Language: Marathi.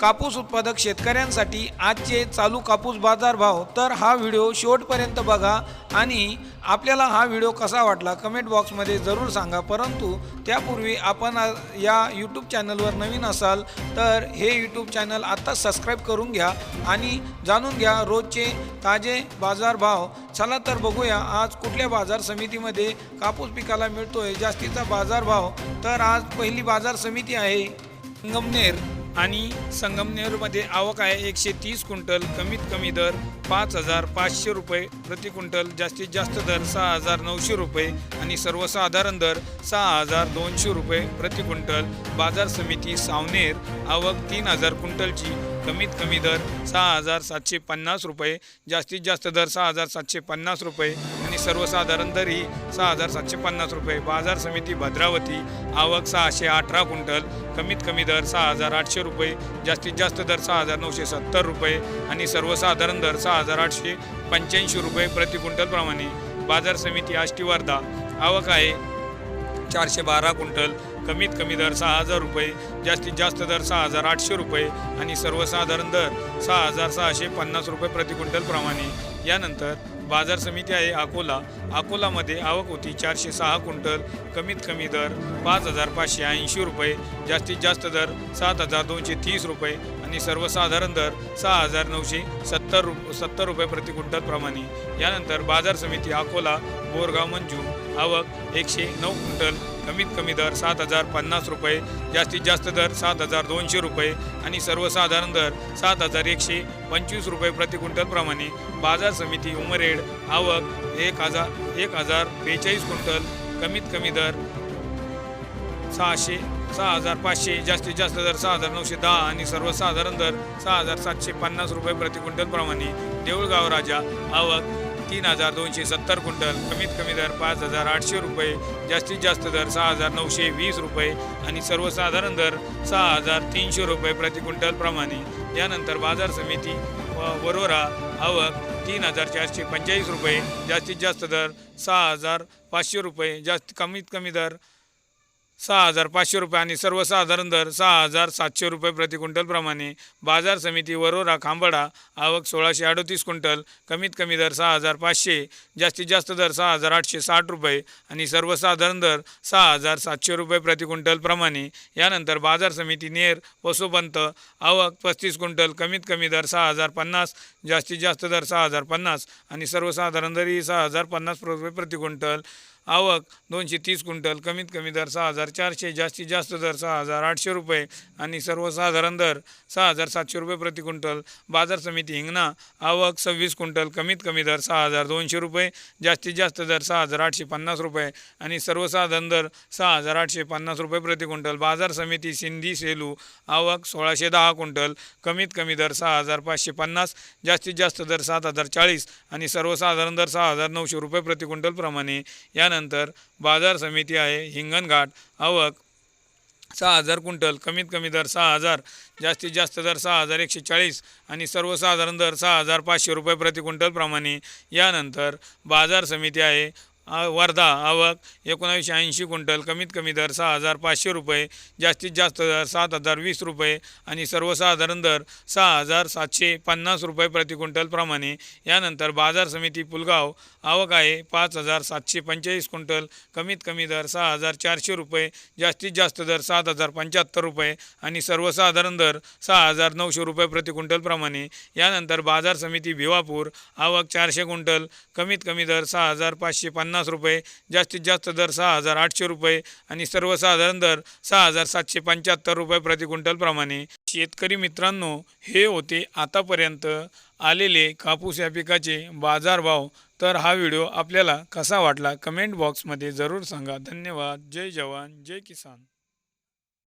कापूस उत्पादक शेतकऱ्यांसाठी आजचे चालू कापूस बाजार भाव. तर हा व्हिडिओ शेवटपर्यंत बघा आणि आपल्याला हा व्हिडिओ कसा वाटला कमेंट बॉक्समध्ये जरूर सांगा. परंतु त्यापूर्वी आपण या यूट्यूब चॅनलवर नवीन असाल तर हे यूट्यूब चॅनल आत्ता सबस्क्राईब करून घ्या आणि जाणून घ्या रोजचे ताजे बाजार भाव. चला तर बघूया आज कुठल्या बाजार समितीमध्ये कापूस पिकाला मिळतोय जास्तीचा बाजार भाव. तर आज पहिली बाजार समिती आहे संगमनेर आणि संगमनेरमध्ये आवक आहे एकशे तीस क्विंटल कमीत कमी दर पाच हजार पाचशे रुपये प्रति क्विंटल जास्तीत जास्त दर सहा हजार नऊशे रुपये आणि सर्वसाधारण दर सहा हजार दोनशे रुपये प्रति क्विंटल. बाजार समिती सावनेर आवक तीन हजार क्विंटलची कमीत कमी दर सहा हजार सातशे पन्नास रुपये जास्तीत जास्त दर सहा हजार सातशे पन्नास रुपये आणि सर्वसाधारण दर ही सहा हजार सातशे पन्नास रुपये. बाजार समिती भद्रावती आवक सहाशे अठरा क्विंटल कमीत कमी दर सहा हजार आठशे रुपये जास्तीत जास्त दर सहा हजार नऊशे सत्तर रुपये आणि सर्वसाधारण दर सहा हजार आठशे पंच्याऐंशी रुपये प्रति क्विंटलप्रमाणे बाजार समिती आष्टी वर्धा आवक आहे चारशे बारा क्विंटल. कमीत कमी दर सहा हजार रुपये जास्तीत जास्त दर सहा हजार आठशे रुपये आणि सर्वसाधारण दर सहा हजार सहाशे पन्नास रुपये प्रति क्विंटलप्रमाणे यानंतर बाजार समिती आहे अकोला. अकोलामध्ये आवक होती चारशे सहा क्विंटल. कमीत कमी दर पाच हजार पाचशे ऐंशी रुपये. जास्तीत जास्त दर सात हजार दोनशे तीस रुपये आणि सर्वसाधारण दर सहा हजार नऊशे सत्तर रु सत्तर रुपये प्रति क्विंटल यानंतर बाजार समिती अकोला बोरगाव मंजू आवक एकशे नऊ क्विंटल कमीत कमी दर सात हजार पन्नास रुपये जास्तीत जास्त दर सात हजार दोनशे रुपये आणि सर्वसाधारण दर सात हजार एकशे पंचवीस रुपये प्रति क्विंटलप्रमाणे बाजार समिती उमरेड आवक एक हजार एक हजार बेचाळीस क्विंटल कमीत कमी दर सहाशे सहा हजार पाचशे जास्तीत जास्त दर सहा हजार नऊशे दहा आणि सर्वसाधारण दर सहा हजार सातशे पन्नास रुपये प्रति क्विंटलप्रमाणे देऊळगाव राजा आवक तीन हजार दोनशे सत्तर क्विंटल. कमीत कमी दर पाच हजार आठशे रुपये जास्तीत जास्त दर सहा हजार नऊशे वीस रुपये आणि सर्वसाधारण दर सहा हजार तीनशे रुपये प्रति क्विंटल प्रमाणे. यानंतर बाजार समिती व वरोरा आवक तीन हजार चारशे पंचेचाळीस रुपये जास्तीत जास्त दर सहा हजार पाचशे रुपये जास्त कमीत कमी दर सहा हजार पाचशे रुपये आणि सर्वसाधारण दर सहा हजार सातशे रुपये प्रति क्विंटल प्रमाणे. बाजार समिती वरोरा खांबडा आवक सोळाशे अडोतीस क्विंटल कमीत कमी दर सहा हजार पाचशे जास्तीत जास्त दर सहा हजार आठशे साठ रुपये आणि सर्वसाधारण दर सहा हजार सातशे रुपये प्रति क्विंटल प्रमाणे. यानंतर बाजार समिती नेर वसोपंत आवक पस्तीस क्विंटल कमीत कमी दर सहा हजार पन्नास जास्तीत जास्त दर सहा हजार पन्नास आणि सर्वसाधारण दरही सहा हजार पन्नास रुपये प्रति क्विंटल. आवक दोनशे तीस क्विंटल कमीत कमी दर सहा हजार चारशे जास्तीत जास्त दर सहा हजार आठशे रुपये आणि सर्वसाधारण दर सहा हजार सातशे रुपये प्रति क्विंटल. बाजार समिती हिंगणा आवक सव्वीस क्विंटल कमीत कमी दर सहा हजार दोनशे रुपये जास्तीत जास्त दर सहा हजार आठशे पन्नास रुपये आणि सर्वसाधारण दर सहा हजार आठशे पन्नास रुपये प्रति क्विंटल. बाजार समिती सिंधी सेलू आवक सोळाशे दहा क्विंटल कमीत कमी दर सहा हजार पाचशे पन्नास जास्तीत जास्त दर सात हजार चाळीस आणि सर्वसाधारण दर सहा हजार नऊशे रुपये प्रति क्विंटल प्रमाणे. त्यानंतर बाजार समिती आहे हिंगणघाट आवक सहा हजार क्विंटल कमीत कमी दर सहा हजार जास्तीत जास्त दर सहा हजार एकशे चाळीस आणि सर्वसाधारण दर सहा हजार पाचशे रुपये प्रति क्विंटल प्रमाणे. यानंतर बाजार समिती आहे वर्धा आवक एकोणावीसशे ऐंशी क्विंटल कमीत कमी दर सहा हजार पाचशे रुपये जास्तीत जास्त दर सात हजार वीस रुपये आणि सर्वसाधारण दर सहा हजार सातशे पन्नास रुपये प्रति क्विंटलप्रमाणे यानंतर बाजार समिती पुलगाव आवक आहे पाच हजार सातशे पंचेचाळीस क्विंटल कमीत कमी दर सहा हजार चारशे रुपये जास्तीत जास्त दर सात हजार पंच्याहत्तर रुपये आणि सर्वसाधारण दर सहा हजार नऊशे रुपये प्रति क्विंटलप्रमाणे यानंतर बाजार समिती भिवापूर आवक चारशे क्विंटल कमीत कमी दर सहा हजार पाचशे पन्नास रुपये जास्तीत जास्त दर सहा हजार आठशे रुपये आणि सर्वसाधारण दर सहा हजार सातशे पंच्याहत्तर रुपये प्रति क्विंटल प्रमाणे. शेतकरी मित्रांनो हे होते आतापर्यंत आलेले कापूस या पिकाचे बाजारभाव. तर हा व्हिडिओ आपल्याला कसा वाटला? कमेंट बॉक्समध्ये जरूर सांगा. धन्यवाद. जय जवान. जय किसान.